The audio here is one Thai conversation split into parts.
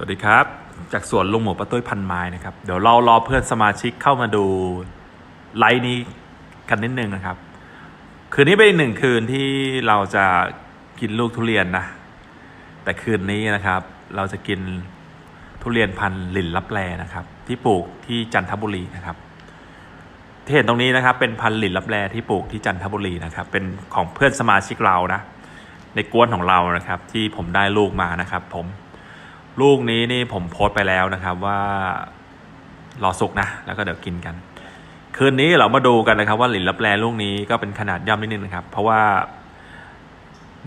สวัสดีครับ จากสวนลุงหมูปะตุ้ยพันไม้นะครับ เดี๋ยวเรารอเพื่อนสมาชิกเข้ามาดูไลฟ์นี้กันนิดนึงนะครับ คืนนี้เป็นหนึ่งคืนที่เราจะกินลูกทุเรียนนะ แต่คืนนี้นะครับ เราจะกินทุเรียนพันธุ์ลินลับแลนะครับ ที่ปลูกที่จันทบุรีนะครับ ที่เห็นตรงนี้นะครับ เป็นพันธุ์ลินลับแลที่ปลูกที่จันทบุรีนะครับ เป็นของเพื่อนสมาชิกเรานะ ในกวนของเรานะครับ ที่ผมได้ลูกมานะครับ ผม ลูกนี้นี่ผมโพสต์ไปแล้วนะครับว่ารอสุกนะ แล้วก็เดี๋ยวกินกัน คืนนี้เรามาดูกันนะครับ ว่าหลินลับแลลูกนี้ก็เป็นขนาดย่อมนิดนึงนะครับ เพราะว่า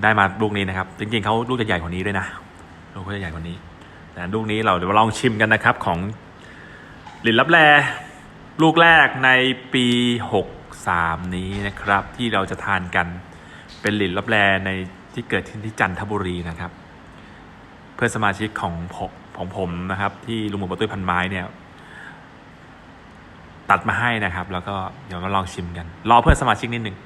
ได้มาลูกนี้นะครับ จริงๆเขาลูกจะใหญ่กว่านี้ด้วยนะ ลูกเขาจะใหญ่กว่านี้แต่ลูกนี้เราเดี๋ยวลองชิมกันนะครับของหลินลับแลลูกแรกในปี 63 นี้นะครับ ที่เราจะทานกันเป็นหลินลับแลในที่เกิดที่จันทบุรีนะครับ พื่อนสมาชิกของผมของผมนะครับ ที่ลุงหมูปะตุ้ยพันไม้เนี่ย ตัดมาให้นะครับ แล้วก็เดี๋ยวมาลองชิมกัน รอเพื่อนสมาชิกนิดหนึ่ง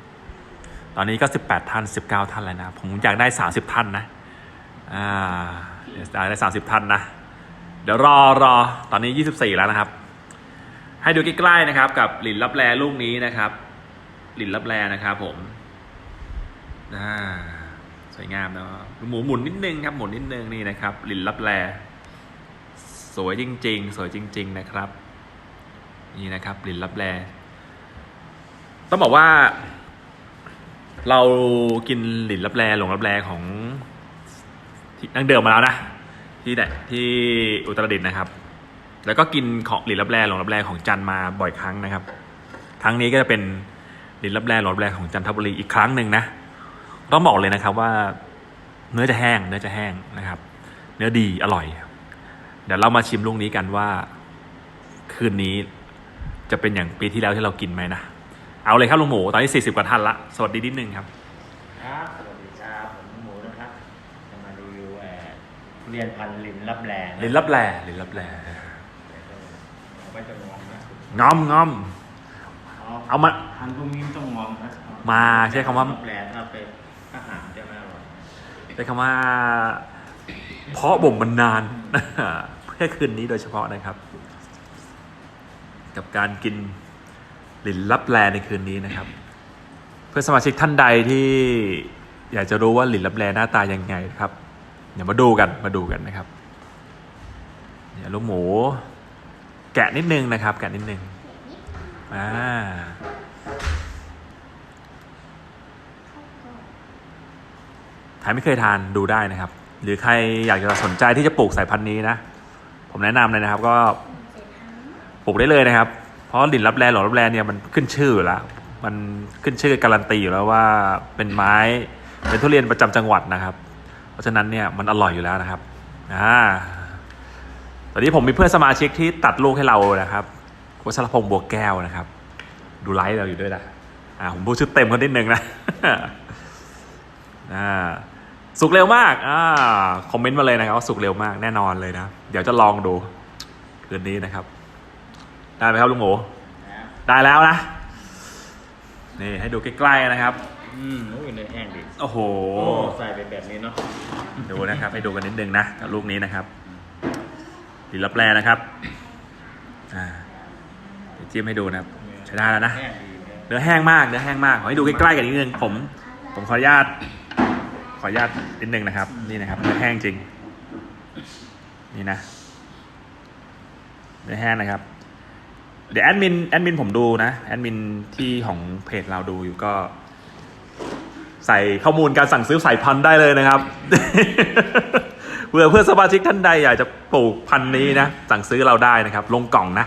ตอนนี้ก็18ท่าน19ท่านแล้วนะผมอยากได้30ท่านนะอ่าเดี๋ยวได้30ท่านนะเดี๋ยวรอรอตอนนี้24แล้วนะครับ ให้ดูใกล้ๆนะครับ กับหลินลับแลลูกนี้นะครับ หลินลับแลนะครับ ผมอ่า สวยงามเนาะหมูหมุนนิดนึงครับหมุนนิดนึงนี่นะครับลินลับแลสวยจริง ๆ สวยจริง ๆ นะครับ นี่นะครับลินลับแลต้องบอกว่า เรากินหลินลับแลหลงลับแลของที่ดั้งเดิมมาแล้วนะที่ไหนที่อุตรดิตถ์นะครับ แล้วก็กินของหลินลับแลหลงลับแลของจันมาบ่อยครั้งนะครับ ครั้งนี้ก็จะเป็นหลินลับแลหลงลับแลของจันทบุรีอีกครั้งหนึ่งนะ ต้องบอกเลยนะครับว่า เนื้อจะแห้ง เนื้อจะแห้งนะครับ เนื้อดีอร่อย เดี๋ยวเรามาชิมลูกนี้กันว่า คืนนี้จะเป็นอย่างปีที่แล้วที่เรากินไหมนะ เอาเลยครับลุงหมู ตอนนี้ 40 กว่าท่านละ สวัสดีนิดนึงครับ ครับ สวัสดีครับ ผมหมูนะครับ จะมารีวิวเอ่อทุเรียนพันธุ์ลินรับแรงะลินลับแลลินลับแลเอาไว้จะมองนะงอมงอมเอามาพันธุ์พวกนี้ต้องมองนะมาใช้คำว่ารับแรงถ้าเป็น อาหารจะไม่อร่อยใช้คำว่า เพาะบ่มมันนานเพื่อคืนนี้โดยเฉพาะนะครับ กับการกินลินลับแลในคืนนี้นะครับ เพื่อนสมาชิกท่านใดที่อยากจะรู้ว่าหลินลับแลหน้าตายังไงนะครับ เดี๋ยวมาดูกันมาดูกันนะครับเดี๋ยวลูกหมู แกะนิดนึงนะครับ แกะนิดนึงอ่า ครไม่เคยทานดูได้นะครับ หรือใครอยากจะสนใจที่จะปลูกสายพันธุ์นี้นะ ผมแนะนำเลยนะครับก็ปลูกได้เลยนะครับ เพราะหลินรับแลหลงรับแลเนี่ยมันขึ้นชื่ออยู่แล้ว มันขึ้นชื่อการันตีอยู่แล้วว่าเป็นไม้เป็นทุเรียนประจำจังหวัดนะครับ เพราะฉะนั้นเนี่ยมันอร่อยอยู่แล้วนะครับอ่าตอนนี้ผมมีเพื่อนสมาชิกที่ตัดลูกให้เรานะครับวัชรพงษ์บัวแก้วนะครับ ดูไลฟ์เราอยู่ด้วยนะอ่าผมพูดชื่อเต็มคนนิดนึงนะอ่า สุกเร็วมากอ่าคอมเมนต์มาเลยนะครับว่าสุกเร็วมากแน่นอนเลยนะ เดี๋ยวจะลองดูคืนนี้นะครับ ได้ไหมครับลุงหมูนะได้แล้วนะ นี่ให้ดูใกล้ๆนะครับ อืมโอ้ยเนื้อแห้งดีโอ้โหโอ้ใส่ไปแบบนี้เนาะดูนะครับ ให้ดูกันนิดนึงนะกับลูกนี้นะครับดีรับแรนะครับ อ่าเดี๋ยวจิ้มให้ดูนะครับใช้ได้แล้วนะแห้งดีเนี่ยเนื้อแห้งมาก เนื้อแห้งมาก ขอให้ดูใกล้ๆกันนิดนึง ผม ผมขออนุญาตข ออนุญาตนิดนึงนะครับ นี่นะครับเนื้อแห้งจริง นี่นะเนื้อแห้งนะครับ เดี๋ยวแอดมินแอดมินผมดูนะแอดมินที่ของเพจเราดูอยู่ก็ ใส่ข้อมูลการสั่งซื้อสายพันธุ์ได้เลยนะครับเพื่อเพื่อสมาชิกท่านใดอยากจะปลูกพันธุ์นี้นะสั่งซื้อเราได้นะครับ ลงกล่องนะ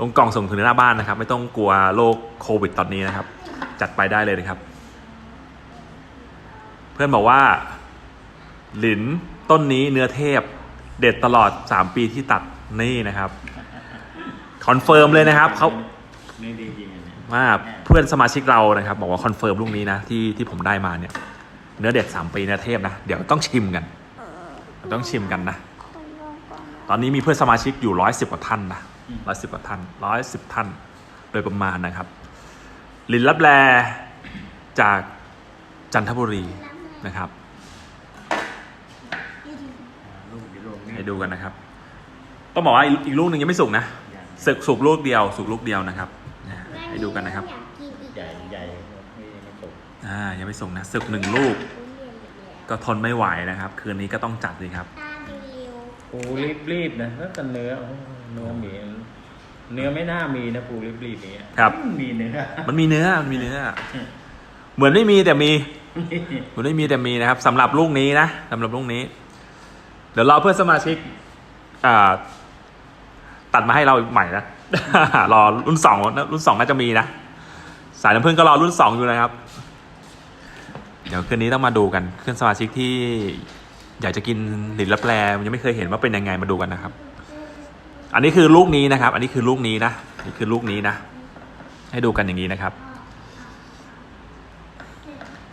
ลงกล่องส่งถึงหน้าบ้านนะครับ ไม่ต้องกลัวโรคโควิด ตอนนี้นะครับ จัดไปได้เลยนะครับ เพื่อนบอกว่า หลินต้นนี้เนื้อเทพ เด็ดตลอด 3 ปีที่ตัดนี่นะครับคอนเฟิร์มเลยนะครับเขาเนื้อดีจริงอันเนี่ยว่าเพื่อนสมาชิกเรานะครับ บอกว่าคอนเฟิร์มลูกนี้นะที่ที่ผมได้มาเนี่ย เนื้อเด็ด 3 ปีเนื้อเทพนะ เดี๋ยวต้องชิมกัน ต้องชิมกันนะ ตอนนี้มีเพื่อนสมาชิกอยู่ร้อยสิบกว่าท่านนะร้อยสิบกว่าท่านร้อยสิบท่าน โดยประมาณนะครับ ลินลับแลจากจันทบุรี นะครับลูกเดี๋ยวลงนี่ให้ดูกันนะครับ ต้องบอกว่าอีกอีกลูกหนึ่งยังไม่สุกนะอย่างสุกสุกลูกเดียวสุกลูกเดียวนะครับนะให้ดูกันนะครับอยากกินอีกใหญ่ใหญ่ไม่ไม่ตกอ่ายังไม่สุกนะสุกหนึ่งลูกทุเรียนอีกแล้วก็ทนไม่ไหวนะครับ คืนนี้ก็ต้องจัดเลยครับตาดูเร็วปูรีบรีบๆนะแล้วแต่เนื้อโอ้เนื้อมีเนื้อไม่น่ามีนะปูรีบรีบๆอย่างเงี้ยครับ มีเนื้อมันมีเนื้อมันมีเนื้อ เหมือนไม่มีแต่มีเห มือนไม่มีแต่มีนะครับสำหรับลูกนี้นะสำหรับลูกนี้ เดี๋ยวรอเพื่อนสมาชิกอ่าตัดมาให้เราใหม่นะรอรุ่นสองรุ่นสองน่าจะมีนะสายน้ำผึ้งก็รอรุ่นสองอยู่นะครับ เดี๋ยวคืนนี้ต้องมาดูกันเพื่อนสมาชิกที่อยากจะกินหลินลับแลมันยังไม่เคยเห็นว่าเป็นยังไงมาดูกันนะครับ อันนี้คือลูกนี้นะครับ อันนี้คือลูกนี้นะนี่คือลูกนี้นะ ให้ดูกันอย่างนี้นะครับ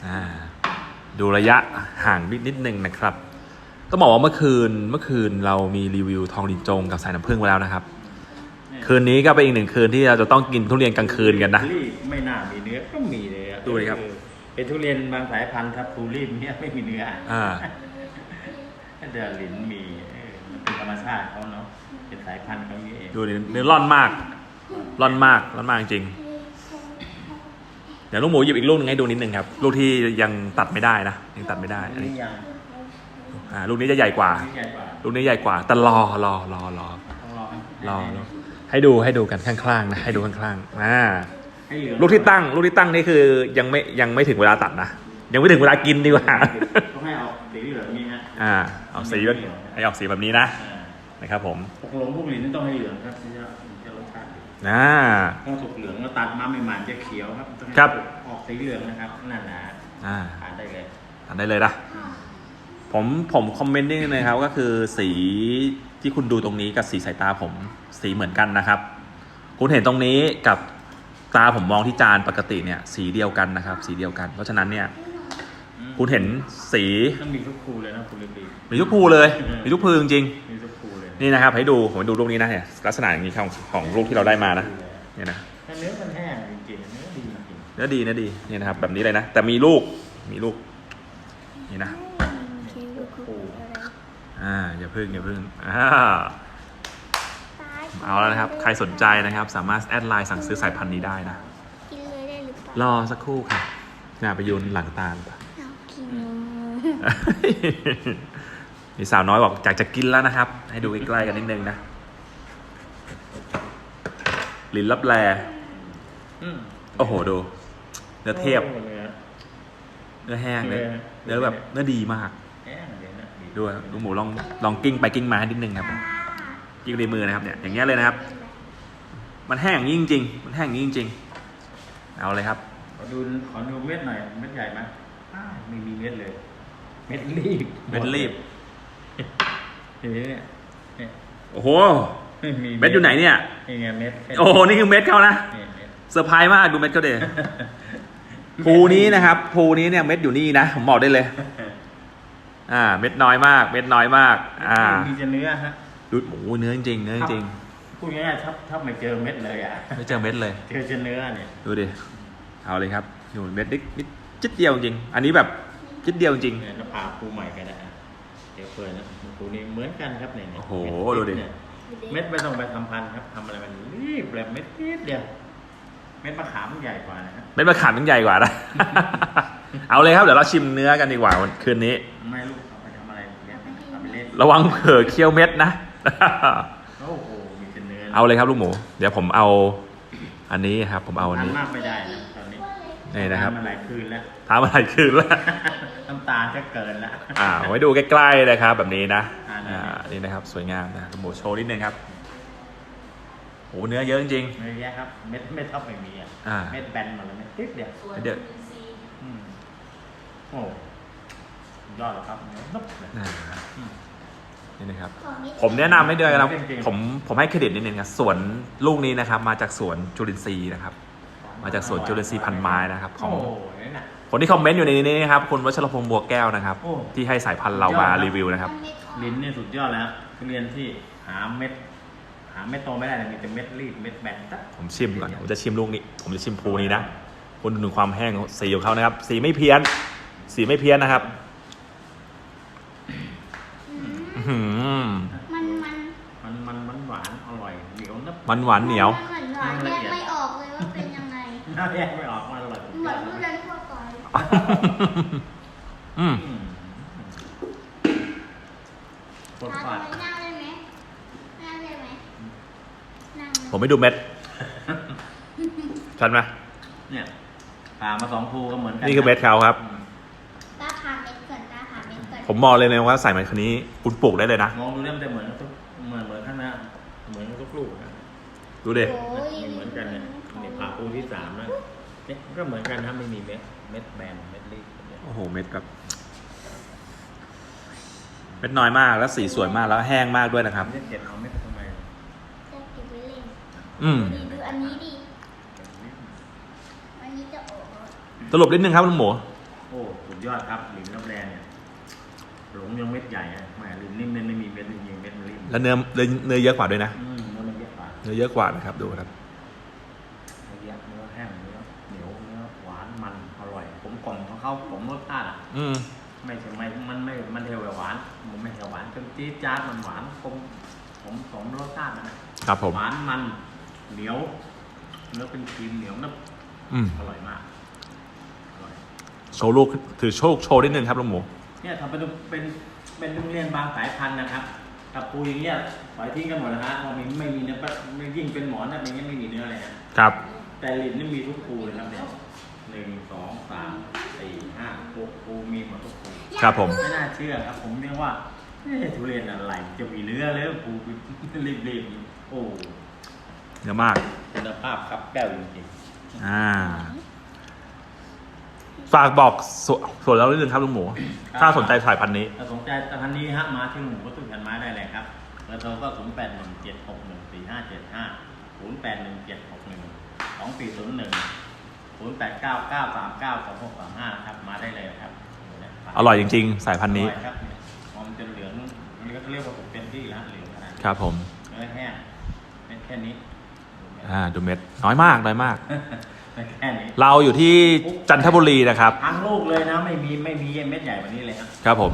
อ่า ดูระยะห่างนิดนิดนึงนะครับต้องบอกว่าเมื่อคืนเมื่อคืนเรามีรีวิวทองดินจงกับสายน้ำผึ้งไว้แล้วนะครับ คืนนี้ก็เป็นอีกหนึ่งคืนที่เราจะต้องกินทุเรียนกลางคืนกันนะรีบไม่น่ามีเนื้อก็มีเลยอะดูดิครับเออเป็นทุเรียนบางสายพันธุ์ครับปูรีบเนี่ยไม่มีเนื้ออ่าเดือลิ้นมีเออมันเป็นธรรมชาติเขาเนาะเป็นสายพันธุ์เขาอย่างนี้เองดูดิเนื้อร่อนมากร่อนมากร่อนมากจริง เดี๋ยวลูกหมูหยิบอีกลูกหนึงให้ดูนิดนึงครับ ลูกที่ยังตัดไม่ได้นะยังตัดไม่ได้อันนี้นี่ยังอ่าลูกนี้จะใหญ่กว่า นี่ใหญ่กว่าลูกนี้ใหญ่กว่าแต่รอรอรอรอต้องรอรอรอให้ดูให้ดูกันข้างๆนะให้ดูข้างๆอ่า ให้เหลืองลูกที่ตั้งลูกที่ตั้งนี่คือยังไม่ยังไม่ถึงเวลาตัดนะ ยังไม่ถึงเวลากินดีกว่า ต้องให้เอาสีเหลืองนี่ฮะอ่า เอาสีแบบให้ออกสีแบบนี้นะอ่านะครับผมพวกหลงพวกลิ้นนี่ต้องให้เหลืองครับถึงจะถึงจะรสชาติดี อ่า ต้องสุกเหลืองแล้วตัดมาใหม่ๆจะเขียวครับต้องให้ครับ ออกสีเหลืองนะครับนั่นนะอ่าทานได้เลยตัดได้เลยนะผมผมคอมเมนต์นิดนึงนะครับ ก็คือสีที่คุณดูตรงนี้กับสีสายตาผมสีเหมือนกันนะครับ คุณเห็นตรงนี้กับตาผมมองที่จานปกติเนี่ยสีเดียวกันนะครับ สีเดียวกัน เพราะฉะนั้นเนี่ยอืมคุณเห็นสีต้องมีทุกครูเลยนะคุณลิบี มีทุกภูเลย มีทุกภูจริงมีทุกครูเลยๆ นี่นะครับ ให้ดูผมให้ดูลูกนี้นะเนี่ยลักษณะอย่างนี้ของของลูกที่เราได้มานะเนี่ยนะถ้าเนื้อมันแห้งจริงๆเนื้อดีจริงเนื้อดีเนื้อดีนี่นะครับ แบบนี้เลยนะ แต่มีลูกมีลูก นี่นะคิวคืออะไรอ่าอย่าพึ่งอย่าพึ่งอ่าเอาแล้วนะครับ ใครสนใจนะครับ สามารถแอดไลน์สั่งซื้อสายพันธุ์นี้ได้นะ กินเลยได้หรือเปล่ารอสักครู่ค่ะน่าไปยืนหลังตาลปะเรากิน มีสาวน้อยบอกอยากจะกินแล้วนะครับ ให้ดูใกล้ๆกันนิดนึงนะลิ้นลับแลๆอืมโอ้โหดู เนื้อเทียบโอ้เนื้อเนื้อแห้งเนื้อเนื้อเนื้อแบบเนื้อดีมากแห้งเลยนะดีดูครับลูกหมูลองลองกิ้งไปกิ้งมาให้นิดนึงครับผมกิ้งในมือนะครับเนี่ยอย่างเงี้ยเลยนะครับ มันแห้งอย่างนี้จริงๆมันแห้งอย่างนี้จริงๆเอาเลยครับ ขอดูขอดูเม็ดหน่อยเม็ดใหญ่ไหมอ้าวไม่มีเม็ดเลย เม็ดรีบ เม็ดรีบ เห็นไหมเนี่ยเนี่ยโอ้โหไม่มีเม็ดอยู่ไหนเนี่ย นี่ไงเม็ดโอ้โห นี่คือเม็ดเขานะนี่เม็ดเซอร์ไพรส์มากดูเม็ดเขาเดภูนี้นะครับภูนี้เนี่ยเม็ดอยู่นี่นะผมบอกได้เลย อ่า เม็ดน้อยมาก เม็ดน้อยมาก อ่ามีจะเนื้อฮะดูโอ้โหเนื้อจริงๆเนื้อจริงพูดง่ายๆถ้าถ้าไม่เจอเม็ดเลยอะๆไม่เจอเม็ดเลยเจอจะเนื้อเนี่ยดูดิเอาเลยครับอยู่เม็ดนิดนิดจิดเดียวจริง อันนี้แบบจิดเดียวจริงเนี่ยเราผ่าครูใหม่กันนะฮะเดี๋ยวเปิดนะ ครูนี่เหมือนกันครับเนี่ยเนี่ยโอ้โหเม็ดูดิเนี่ยเม็ดไม่ต้องไปทำพันธุ์ครับทำอะไรมันรีบเลยเม็ดนิดเดียว เม็ดมะขามมันใหญ่กว่านะฮะเม็ดมะขามมันใหญ่กว่านะ เอาเลยครับเดี๋ยวเราชิมเนื้อกันดีกว่าวันคืนนี้ ไม่ลูกเอาไปทำอะไรเนี่ยเอาไปเล่นระวังเผลอเคี้ยวเม็ดนะ โอ้โหมีแต่เนื้อเอาเลยครับลูกหมู เดี๋ยวผมเอา อันนี้ครับ ผมเอาอันทานนี้ มากไม่ได้นะตอ นนี้นี่นะครับทานมาหลายคืนแล้วทำอะไรคืนแล้ว น้ำตาลจะเกินแล้ว อ่าไว้ดูใกล้ๆเลยครับ แบบนี้นะ อ่าอ่า นี่นะครับ สวยงามนะลูกหมูโชว์นิดนึงครับโอ้เนื้อเยอะจริงไม่แย่ครับ เม็ดเม็ดท็อปไม่มีอะ อ่า เม็ดแบนหมดเลยเม็ดติ๊บเดียวๆเดี๋ยวอืมโอ้สุดยอดแล้วครับเนื้อนุบเลยอ่าอืม นี่นะครับ ของนิดผมแนะนำให้ด้วยนะครับ จริงๆ ผมผมให้เครดิตนิดนึงครับสวนลูกนี้นะครับ มาจากสวนจุลินทรีย์นะครับ มาจากสวนจุลินทรีย์พันไม้นะครับของโอ้โหนี่น่ะคนที่คอมเมนต์อยู่ในนี้นะครับคุณวัชรพงษ์บัวแก้วนะครับ โอ้ ที่ให้สายพันธุ์เรามาสุดยอดครับรีวิวนะครับ ลิ้นนี่สุดยอดแล้วทุเรียนที่หาเม็ด หาเม็ดโตไม่ได้เลยมีแต่เม็ดรีบเม็ดแบนตั๊ะผมชิมก่อนผมจะชิมลูกนี้ ผมจะชิมภูนี้นะคุณดูถึงความแห้งของสีของเขานะครับ สีไม่เพี้ยน สีไม่เพี้ยนนะครับอื้อหืหือมันมันมันมันมันหวานอร่อยเหนียวนับมันหวานเหนียว มันเหมือนหวานแยกไม่ออกเลยว่าเป็นยัง ไงน่าแยกไม่ออกมันอร่อยเหมือนทุเรียนทั่วไปอืมอืมโคตรทาฟาดทำไมนั่งได้ไหมนั่งได้ไหมนั่งผมไม่ดูเม็ดชัดไหมเนี่ยผ่ามาสองภูก็เหมือนกันี่คือเม็ดเขาครับอืมตาผ่าเม็ดก่อนตาผ่าเม็ดก่อนผมมองเลยนะว่าใส่มันคันนี้คุณปลูกได้เลยนะมองดูเนี่ยมันจะเหมือนทุกเหมือนเหมือนข้างหน้าเหมือนทุกลูกนะดูดิโอ้ยเหมือนกันเนี่ย เนี่ยผ่าภูที่สามแล้วเนี่ยก็เหมือนกันนะไม่มีเม็ดเม็ดแบนเม็ดรีบเนี่ยโอ้โหเม็ดแบบเม็ดน้อยมากแล้วสีสวยมากแล้วแห้งมากด้วยนะครับ เม็ดเด็ดเอาเม็ดทำไมจะเก็บไว้เล่นอืมดูอันนี้ดิ อันนี้จะออกสรุปนิดนึงครับลุงหมูโอ้สุดยอดครับหลินรับแรงเนี่ยหลงยังเม็ดใหญ่อะแหมหลินนิ่มเนี่ยไม่มีเม็ดจริงๆเม็ดมันริมแล้วเนื้อเนื้อเนื้อเยอะกว่าด้วยนะอืมเนื้อมันเยอะกว่า เนื้อเยอะกว่านะครับดูครับ เขาผมรสชาติอะอืมไม่ใช่ไม่มันไม่มันเทวหวานมันไม่ใช่หวานจนจี๊ดจ๊าดมันหวานผมผมสมรสชาติมันนะครับผม หวานมันเหนียวเนื้อเป็นครีมเหนียวนับอืมอร่อยมากอร่อยโชว์ลูกถือโชคโชว์นิดนึงครับลุงหมู เนี่ยทำเป็นเป็นเป็นโรงเรียนบางสายพันธุ์นะครับกับปูอย่างเงี้ยปล่อยทิ้งกันหมดแล้วฮะพอมีไม่มีเนื้อไม่ยิ่งเป็นหมอนนะเป็นเงี้ยไม่มีเนื้อเลยนะครับ แต่ลิ้นนี่มีทุกปูเลยครับเนี่ยหนึ่งสองสาม สี่ห้าหกปูมีหมดทุกปูครับผม ไม่น่าเชื่อครับ ผมเรียกว่าเอ๊ะทุเรียนอะไรจะมีเนื้อเลยปูรีบรีบๆโอ้เยอะมาก คุณภาพครับแก้วจริงอ่า ฝากบอกสวนส่วนเรานิดนึงครับลุงหมู ถ้าสนใจสายพันธุ์นี้ ๆถ้าสนใจท่านนี้ฮะมาที่หมู่วัตถุพันไม้ได้เลยครับเบอร์โทรก็ศูนย์แปดหนึ่งเจ็ดหกหนึ่งสี่ห้าเจ็ดห้าศูนย์แปดหนึ่งเจ็ดหกหนึ่งสองสี่ศูนย์หนึ่ง ศูนย์แปดเก้าเก้าสามเก้าสองหกสามห้าครับมาได้เลยครับอร่อยจริง ๆ สายพันธุ์นี้อร่อยครับเนี่ยหอมจนเหลืองนี่ก็เรียกว่าผมเป็นที่แล้วเหลืองขนาดนี้ครับผมเนื้อแห้งเป็นแค่นี้อ่าดูเม็ดน้อยมากน้อยมากเป็นแค่นี้เราอยู่ที่จันทบุรีนะครับ ทั้งลูกเลยนะไม่มีไม่มีเม็ดใหญ่กว่านี้เลยครับครับผม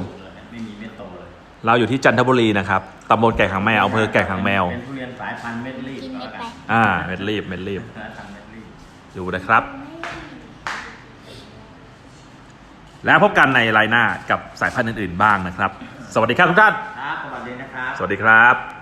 ไม่มีเม็ดโตเลยเราอยู่ที่จันทบุรีนะครับตำบลแก่งหางแมวอำเภอแก่งหางแมว เป็นทุเรียนสายพันธุ์เม็ดรีบกินก็เม็ดแล้วกัไปนอ่า เม็ดรีบเม็ดรีบสายพันธุ์เม็ดรีบ ดูนะครับ แล้วพบกันในไลน์หน้ากับสายพันธุ์อื่นๆบ้างนะครับ สวัสดีครับทุกท่าน ครับ สวัสดีนะครับ สวัสดีครับ